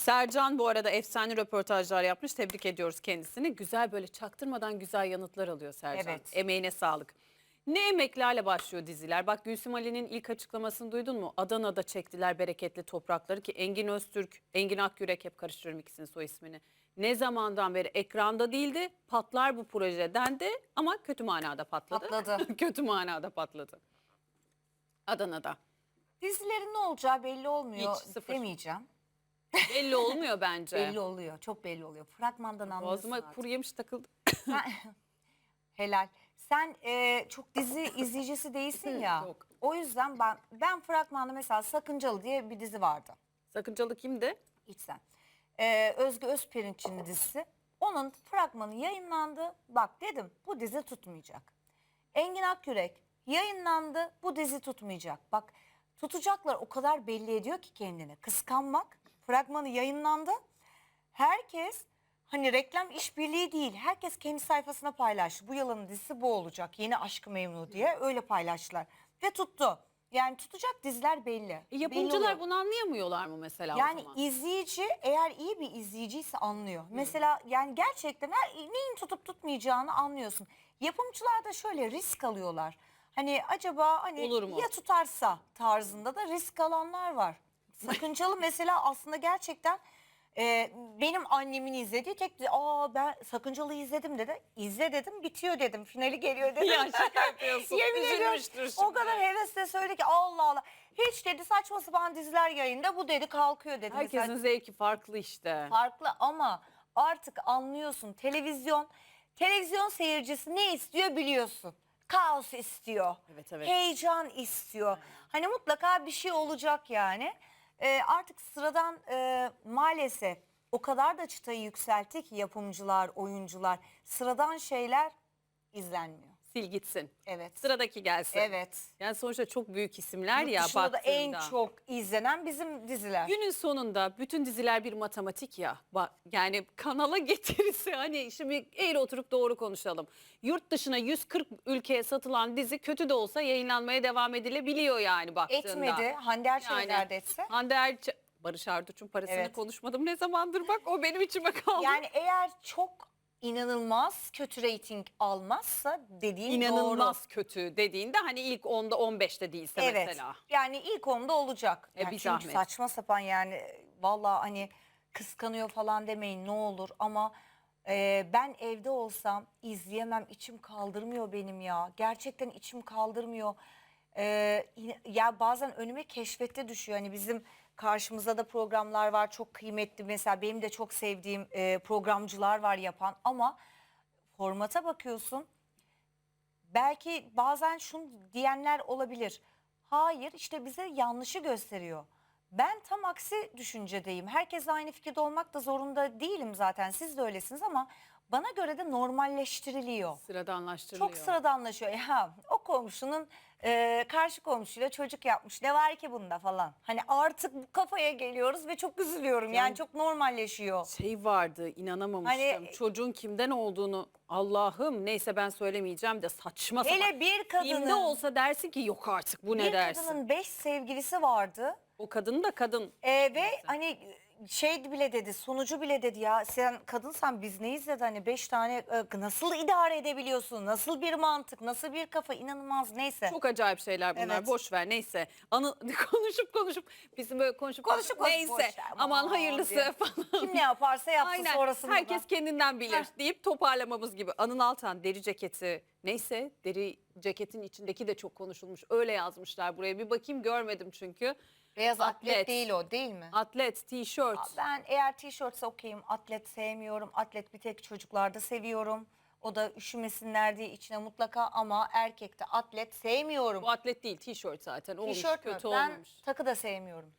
Sercan bu arada efsane röportajlar yapmış. Tebrik ediyoruz kendisini. Güzel böyle çaktırmadan güzel yanıtlar alıyor Sercan. Evet. Emeğine sağlık. Ne emeklerle başlıyor diziler? Bak Gülsüm Ali'nin ilk açıklamasını duydun mu? Adana'da çektiler bereketli toprakları ki Engin Öztürk, Engin Akyürek hep karıştırıyorum ikisinin soy ismini. Ne zamandan beri ekranda değildi, patlar bu proje dendi ama kötü manada patladı. Patladı. kötü manada patladı. Adana'da. Dizilerin ne olacağı belli olmuyor Hiç, sıfır. demeyeceğim. Belli olmuyor bence. Belli oluyor. Çok belli oluyor. Fragmandan anlıyorsun Boğazıma artık. kuru yemiş takıldı. Sen- Helal. Sen e, çok dizi izleyicisi değilsin ya. Yok. O yüzden ben ben fragmanda mesela Sakıncalı diye bir dizi vardı. Sakıncalı kimdi? İçsen. Ee, Özge Özpirinç'in dizisi. Onun fragmanı yayınlandı. Bak dedim bu dizi tutmayacak. Engin Akyürek yayınlandı. Bu dizi tutmayacak. Bak tutacaklar o kadar belli ediyor ki kendini. Kıskanmak. Fragmanı yayınlandı. Herkes hani reklam işbirliği değil. Herkes kendi sayfasına paylaştı. Bu yılın dizisi bu olacak. Yeni Aşkı Memnu diye öyle paylaştılar. Ve tuttu. Yani tutacak diziler belli. E, Belli yapımcılar oluyor. bunu anlayamıyorlar mı mesela Yani o zaman? izleyici eğer iyi bir izleyiciyse anlıyor. Mesela yani gerçekten her neyin tutup tutmayacağını anlıyorsun. Yapımcılar da şöyle risk alıyorlar. Hani acaba hani Olur mu? ya tutarsa tarzında da risk alanlar var. Sakıncalı mesela aslında gerçekten e, benim annemin izlediği tek. Aa ben Sakıncalı izledim dedi. İzle dedim bitiyor dedim. Finali geliyor dedim. Ya şaka yapıyorsun. Yemin ediyorum Üzülmüştür o şimdi. kadar hevesle söyledi ki Allah Allah. Hiç dedi saçma sapan diziler yayında bu dedi kalkıyor dedi. Mesela Herkesin zevki farklı işte. farklı ama artık anlıyorsun televizyon televizyon seyircisi ne istiyor biliyorsun. Kaos istiyor. Evet, evet. Heyecan istiyor. Hani mutlaka bir şey olacak yani. Ee, artık sıradan e, maalesef o kadar da çıtayı yükseltti ki yapımcılar, oyuncular. Sıradan şeyler izlenmiyor. Sil gitsin. Evet. Sıradaki gelsin. Evet. Yani sonuçta çok büyük isimler Yurt ya dışında da en baktığında. çok izlenen bizim diziler. Günün sonunda bütün diziler bir matematik ya. Bak yani kanala getirisi hani şimdi eğri oturup doğru konuşalım. Yurt dışına 140 ülkeye satılan dizi kötü de olsa yayınlanmaya devam edilebiliyor yani baktığında. Etmedi. Hande Erçeler de etse. Hande Erçe Barış Arduç'un parasını Evet. konuşmadım ne zamandır bak o benim içime kaldı. Yani eğer çok inanılmaz kötü reyting almazsa dediğin İnanılmaz kötü dediğinde hani ilk 10'da 15'te değilse doğru. Evet. mesela. Yani ilk onda olacak. E, Yani bir çünkü zahmet. saçma sapan yani vallahi hani kıskanıyor falan demeyin ne olur ama e, ben evde olsam izleyemem içim kaldırmıyor benim ya. Gerçekten içim kaldırmıyor. E, yine- ya bazen önüme keşfette düşüyor. Hani bizim karşımızda da programlar var çok kıymetli. Mesela benim de çok sevdiğim e, programcılar var yapan ama formata bakıyorsun. Belki bazen şunu diyenler olabilir. Hayır işte bize yanlışı gösteriyor. Ben tam aksi düşüncedeyim. Herkes aynı fikirde olmak da zorunda değilim zaten. Siz de öylesiniz ama bana göre de normalleştiriliyor. Sıradanlaştırılıyor. Çok sıradanlaşıyor. Ya o komşunun e, karşı komşuyla çocuk yapmış. Ne var ki bunda falan. Hani artık bu kafaya geliyoruz ve çok üzülüyorum. Yani, Yani- çok normalleşiyor. şey vardı inanamamıştım. Hani- Çocuğun kimden olduğunu Allah'ım neyse ben söylemeyeceğim de saçma sapan. Hele bir Kimde kadının olsa dersin ki yok artık bu ne bir dersin. kadının beş sevgilisi vardı. O kadın da kadın. Ee, ve hani şey bile dedi sonucu bile dedi ya sen kadınsan biz neyiz dedi hani beş tane e, nasıl idare edebiliyorsun nasıl bir mantık nasıl bir kafa inanılmaz neyse. Çok acayip şeyler bunlar. Evet. Boş ver neyse. Anı konuşup konuşup bizim böyle konuşup Konuşup konuşup neyse. boş ver, aman aman hayırlısı diye. falan. Kim ne yaparsa yapsın Aynen. sonrasında. Herkes kendinden bilir Heh. deyip toparlamamız gibi. Anın Altan deri ceketi neyse deri ceketin içindeki de çok konuşulmuş. Öyle yazmışlar buraya. Bir bakayım görmedim çünkü. Beyaz atlet, Atlet. değil o değil mi? Atlet, tişört. Ben eğer tişörtse okeyim atlet sevmiyorum atlet bir tek çocuklarda seviyorum. O da üşümesinler diye içine mutlaka ama erkekte atlet sevmiyorum. Bu atlet değil tişört zaten. Olmuş, Tişört mü? kötü Ben olmamış. takı da sevmiyorum.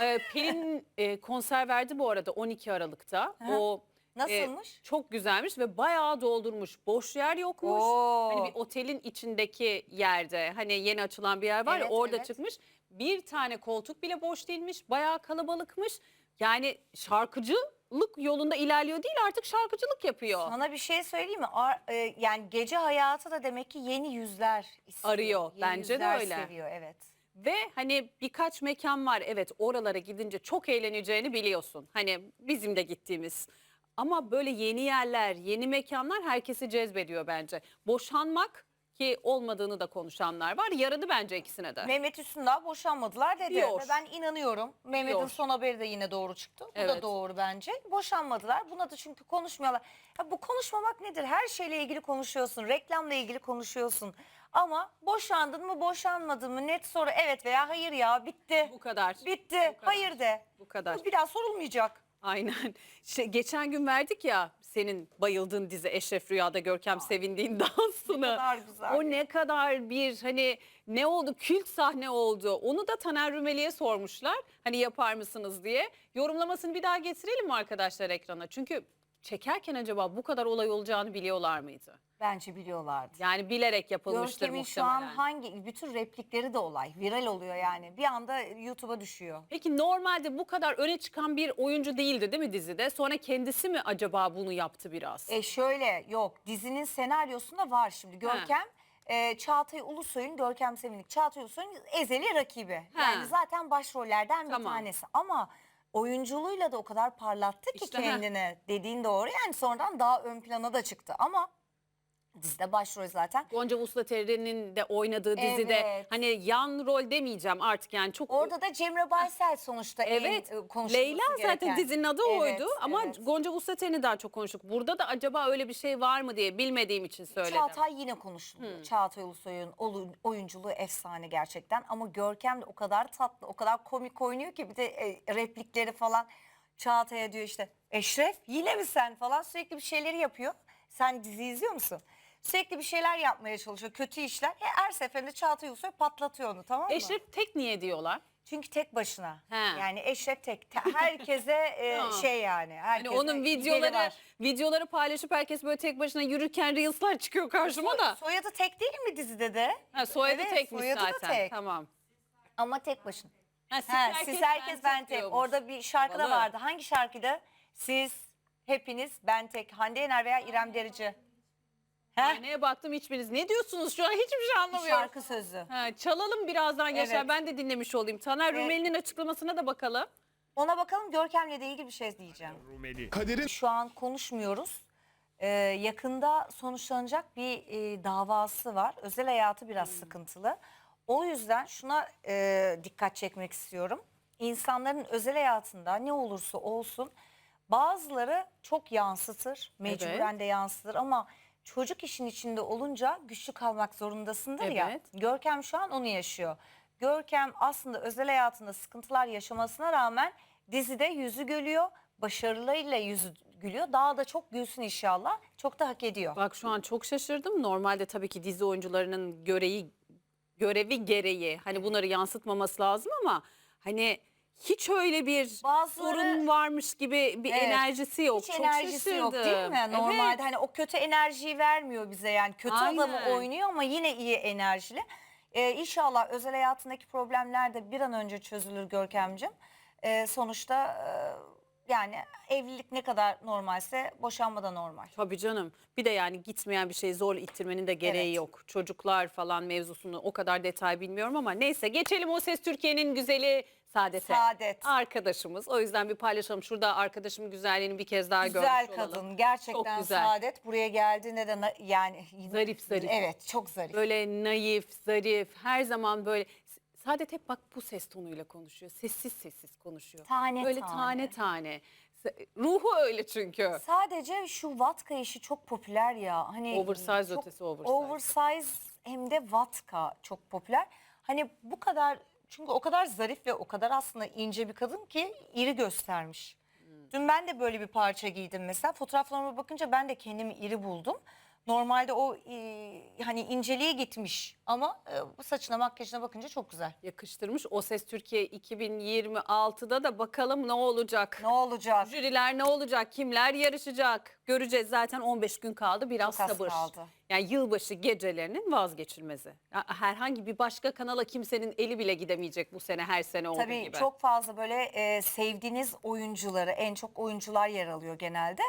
Ee, Pelin e, konser verdi bu arada 12 Aralık'ta. O e, Nasılmış? çok güzelmiş ve bayağı doldurmuş. Boş yer yokmuş. Oo. Hani bir otelin içindeki yerde hani yeni açılan bir yer var ya Evet, orada evet. çıkmış. Bir tane koltuk bile boş değilmiş. Bayağı kalabalıkmış. Yani şarkıcılık yolunda ilerliyor değil artık şarkıcılık yapıyor. Sana bir şey söyleyeyim mi? Ar- e, yani gece hayatı da demek ki yeni yüzler istiyor. Arıyor. Yeni Bence de yüzler öyle. seviyor evet. Ve hani birkaç mekan var evet oralara gidince çok eğleneceğini biliyorsun. Hani bizim de gittiğimiz. Ama böyle yeni yerler, yeni mekanlar herkesi cezbediyor bence. Boşanmak ki olmadığını da konuşanlar var. Yaradı bence ikisine de. Mehmet Üstündağ boşanmadılar dedi. Diyor. Ve ben inanıyorum. Mehmet'in Diyor. son haberi de yine doğru çıktı. Bu da Evet. doğru bence. Boşanmadılar. Buna da çünkü konuşmuyorlar. Ya bu konuşmamak nedir? Her şeyle ilgili konuşuyorsun. Reklamla ilgili konuşuyorsun. Ama boşandın mı boşanmadın mı net soru evet veya hayır ya bitti. Bu kadar. Bitti. kadar. Hayır de. Bu kadar. Bu bir daha sorulmayacak. Aynen. Şey, geçen gün verdik ya senin bayıldığın dizi Eşref Rüya'da Görkem sevindiğin dansını. kadar güzel. O ne kadar bir hani ne oldu kült sahne oldu. Onu da Taner Rümeli'ye sormuşlar. Hani yapar mısınız diye. Yorumlamasını bir daha getirelim mi arkadaşlar ekrana? Çünkü çekerken acaba bu kadar olay olacağını biliyorlar mıydı? Bence biliyorlardı. Yani bilerek yapılmıştır Görkem'in şu an hangi bütün replikleri de olay. Viral oluyor yani. Bir anda YouTube'a düşüyor. Peki normalde bu kadar öne çıkan bir oyuncu değildi değil mi dizide? Sonra kendisi mi acaba bunu yaptı biraz? E şöyle yok dizinin senaryosunda var şimdi Görkem e, Çağatay Ulusoy'un Görkem Sevinlik Çağatay Ulusoy'un ezeli rakibi. Ha. Yani zaten başrollerden bir Tamam. tanesi ama oyunculuğuyla da o kadar parlattı ki İşte, ha. kendini dediğin doğru. Yani sonradan daha ön plana da çıktı. Ama dizide başrol zaten. Gonca Vuslateri'nin de oynadığı dizide Evet. hani yan rol demeyeceğim artık yani çok Orada da Cemre Baysel sonuçta Evet. e, konuşulması Leyla zaten gereken. dizinin adı Evet, oydu ama evet. Gonca Vuslateri'ni daha çok konuştuk. Burada da acaba öyle bir şey var mı diye bilmediğim için söyledim. Çağatay yine konuşuluyor. Çağatay Ulusoy'un olu- oyunculuğu efsane gerçekten. Ama Görkem de o kadar tatlı, o kadar komik oynuyor ki bir de e, replikleri falan Çağatay'a diyor işte Eşref yine mi sen falan sürekli bir şeyleri yapıyor. Sen dizi izliyor musun? Sürekli bir şeyler yapmaya çalışıyor. Kötü işler. E, her seferinde Çağatay Ulusoy patlatıyor onu tamam mı? Eşref tek niye diyorlar? Çünkü tek başına. He. Yani Eşref tek. Te- Herkese e, şey yani. Hani Herkese onun gideri videoları var. videoları paylaşıp herkes böyle tek başına yürürken reels'lar çıkıyor karşıma da. Soyadı tek değil mi dizide de? Ha, soyadı Evet, tekmiş soyadı da zaten. tek. Tamam. Ama tek başına. Ha, siz, Ha, siz herkes ben tek. diyormuş. Orada bir şarkı da Havalı. vardı. Hangi şarkıda? Siz hepiniz ben tek. Hande Yener veya İrem Derici. He? Sahneye baktım hiçbiriniz. Ne diyorsunuz şu an hiçbir şey anlamıyorum. şarkı sözü. Ha, çalalım birazdan Yaşar. Evet. Ben de dinlemiş olayım. Taner Evet. Rumeli'nin açıklamasına da bakalım. Ona bakalım Görkem'le de ilgili bir şey diyeceğim. Rumeli. Kadir'in Şu an konuşmuyoruz. Ee, yakında sonuçlanacak bir e, davası var. Özel hayatı biraz sıkıntılı. O yüzden şuna e, dikkat çekmek istiyorum. İnsanların özel hayatında ne olursa olsun bazıları çok yansıtır, mecburen de yansıtır ama çocuk işin içinde olunca güçlü kalmak zorundasındır ya. Evet. Görkem şu an onu yaşıyor. Görkem aslında özel hayatında sıkıntılar yaşamasına rağmen dizide yüzü gülüyor. Başarılarıyla yüzü gülüyor. Daha da çok gülsün inşallah. Çok da hak ediyor. Bak şu an çok şaşırdım. Normalde tabii ki dizi oyuncularının görevi görevi gereği hani bunları yansıtmaması lazım ama hani hiç öyle bir Bazıları- sorun varmış gibi bir Evet. enerjisi yok. Hiç çok enerjisi yok değil şaşırdım. mi? Normalde Evet. hani o kötü enerjiyi vermiyor bize yani. Kötü adamı Aynen. oynuyor ama yine iyi enerjili. Ee, inşallah özel hayatındaki problemler de bir an önce çözülür Görkemcim. Ee, sonuçta e, yani evlilik ne kadar normalse boşanma da normal. Tabii canım. Bir de yani gitmeyen bir şeyi zor ittirmenin de gereği Evet. yok. Çocuklar falan mevzusunu o kadar detay bilmiyorum ama neyse geçelim o ses Türkiye'nin güzeli Saadet'e. Saadet. Arkadaşımız. O yüzden bir paylaşalım. Şurada arkadaşımın güzelliğini bir kez daha Güzel görmüş olalım. kadın gerçekten Çok güzel. Saadet buraya geldiğinde de yani Zarif zarif. Evet çok zarif. Böyle naif, zarif, her zaman böyle. Saadet hep bak bu ses tonuyla konuşuyor. Sessiz sessiz konuşuyor. Tane böyle tane. tane tane. Ruhu öyle çünkü. Sadece şu vatka işi çok popüler ya. Hani Oversize çok ötesi oversize. Oversize hem de vatka çok popüler. Hani bu kadar çünkü o kadar zarif ve o kadar aslında ince bir kadın ki iri göstermiş. Hmm. Dün ben de böyle bir parça giydim mesela. Fotoğraflarıma bakınca ben de kendimi iri buldum. Normalde o e, hani inceliğe gitmiş ama e, saçına makyajına bakınca çok güzel. Yakıştırmış. O Ses Türkiye 2026'da da bakalım ne olacak. Ne olacak? Jüriler ne olacak? Kimler yarışacak? Göreceğiz zaten 15 gün kaldı. Biraz Çok az sabır. kaldı. Yani yılbaşı gecelerinin vazgeçilmezi. Ya Herhangi bir başka kanala kimsenin eli bile gidemeyecek bu sene her sene olduğu Tabii gibi. çok fazla böyle e, sevdiğiniz oyuncuları, en çok oyuncular yer alıyor genelde.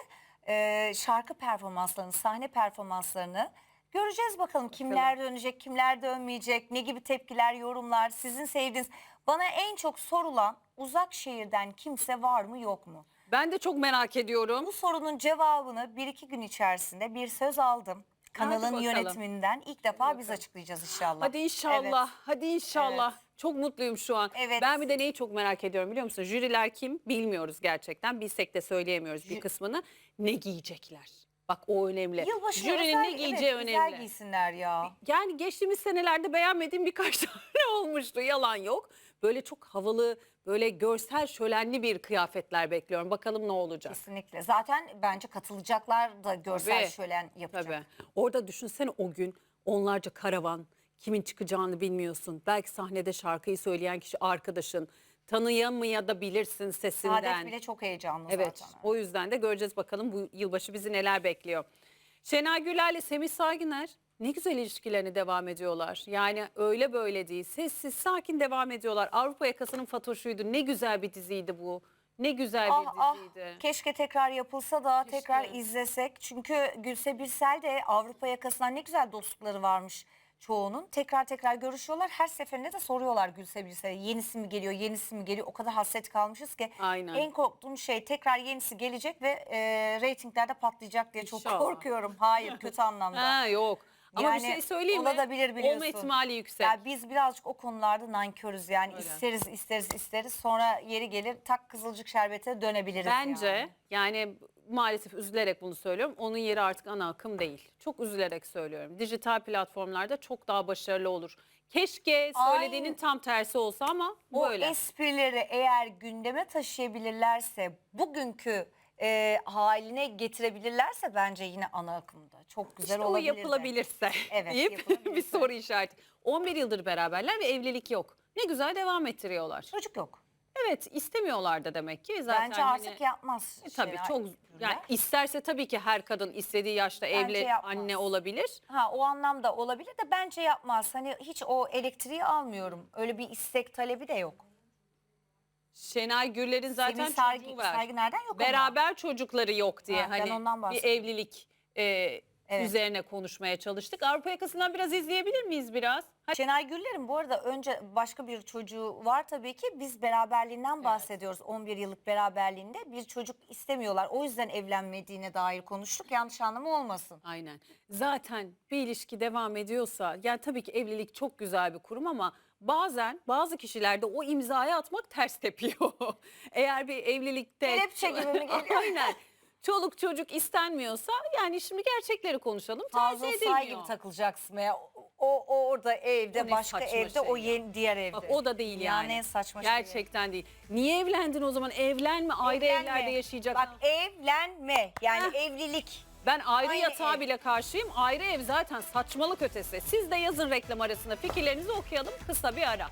E, şarkı performanslarını, sahne performanslarını Göreceğiz bakalım kimler dönecek, kimler dönmeyecek, ne gibi tepkiler, yorumlar, sizin sevdiğiniz. Bana en çok sorulan uzak şehirden kimse var mı yok mu? Ben de çok merak ediyorum. Bu sorunun cevabını bir iki gün içerisinde bir söz aldım. Kanalın bakalım. yönetiminden ilk defa biz açıklayacağız inşallah. Hadi inşallah. Evet. Hadi inşallah. Çok mutluyum şu an. Evet. Ben bir de neyi çok merak ediyorum biliyor musun? Jüriler kim? Bilmiyoruz gerçekten. Bilsek de söyleyemiyoruz bir kısmını. Ne giyecekler? Bak o önemli. Yılbaşı Jürinin özel, ne giyeceği evet, güzel önemli. giysinler ya. Yani geçtiğimiz senelerde beğenmediğim birkaç tane olmuştu. Yalan yok. Böyle çok havalı, böyle görsel şölenli bir kıyafetler bekliyorum. Bakalım ne olacak. Kesinlikle. Zaten bence katılacaklar da görsel Tabii. şölen yapacak. Tabii. Orada düşünsene o gün onlarca karavan, kimin çıkacağını bilmiyorsun. Belki sahnede şarkıyı söyleyen kişi arkadaşın. Tanıyamaya da bilirsin sesinden. Saadet bile çok heyecanlı Evet. zaten. O yüzden de göreceğiz bakalım bu yılbaşı bizi neler bekliyor. Şenay Güler'le Semih Saygıner ne güzel ilişkilerini devam ediyorlar. Yani öyle böyle değil. Sessiz, sakin devam ediyorlar. Avrupa Yakası'nın Fatoş'uydu. Ne güzel bir diziydi bu. Ne güzel bir Ah ah diziydi. keşke tekrar yapılsa da Keşke. tekrar izlesek. Çünkü Gülse Birsel de Avrupa yakasından ne güzel dostlukları varmış çoğunun. Tekrar tekrar görüşüyorlar. Her seferinde de soruyorlar Gülse Birsel'e yenisi mi geliyor, yenisi mi geliyor. O kadar hasret kalmışız ki. Aynen. En korktuğum şey tekrar yenisi gelecek ve e, reytinglerde patlayacak diye çok İnşallah. korkuyorum. Hayır kötü anlamda. Ha yok. Ama bir şey söyleyeyim mi? olabilir biliyorsun. Olma ihtimali yüksek. Yani biz birazcık o konularda nankörüz yani Öyle. isteriz isteriz isteriz sonra yeri gelir tak kızılcık şerbete dönebiliriz Bence yani. yani. Maalesef üzülerek bunu söylüyorum. Onun yeri artık ana akım değil. Çok üzülerek söylüyorum. Dijital platformlarda çok daha başarılı olur. Keşke söylediğinin Aynen. tam tersi olsa ama O böyle. esprileri eğer gündeme taşıyabilirlerse bugünkü e, haline getirebilirlerse bence yine ana akımda çok güzel İşte o olabilir. yapılabilirse Evet, deyip bir yapılabilirse. soru işareti. 11 yıldır beraberler ve evlilik yok. Ne güzel devam ettiriyorlar. Çocuk yok. Evet istemiyorlar da demek ki. Zaten bence artık hani- yapmaz. E, tabii Şenay çok yani isterse tabii ki her kadın istediği yaşta Bence evli yapmaz. anne olabilir. Ha o anlamda olabilir de bence yapmaz. Hani hiç o elektriği almıyorum. Öyle bir istek talebi de yok. Şenay Gürler'in zaten Saygı, çocuğu var. Saygı nereden yok ama. Beraber çocukları yok diye Ha, ben hani ondan bir bahsediyorum. evlilik e, Evet. üzerine konuşmaya çalıştık. Avrupa yakasından biraz izleyebilir miyiz biraz? Hadi. Şenay Güller'in bu arada önce başka bir çocuğu var tabii ki. Biz beraberliğinden bahsediyoruz. 11 yıllık beraberliğinde bir çocuk istemiyorlar. O yüzden evlenmediğine dair konuştuk. Yanlış anlamı olmasın. Aynen. Zaten bir ilişki devam ediyorsa yani tabii ki evlilik çok güzel bir kurum ama bazen bazı kişilerde o imzayı atmak ters tepiyor. Eğer bir evlilikte Kelepçe gibi mi geliyor? Aynen. Çoluk çocuk istenmiyorsa yani şimdi gerçekleri konuşalım. Tercih Fazıl Say edilmiyor. gibi takılacaksın ya. O, o orada evde, ne başka saçma evde, şey o ya. yeni diğer evde. Bak o da değil yani. Yani en saçma şey. Gerçekten değil. Niye evlendin o zaman? Evlenme ayrı Evlenme. evlerde yaşayacak. Bak evlenme yani Heh. evlilik. ben ayrı aynı yatağa ev. bile karşıyım. Ayrı ev zaten saçmalık ötesi. Siz de yazın reklam arasında fikirlerinizi okuyalım. Kısa bir ara.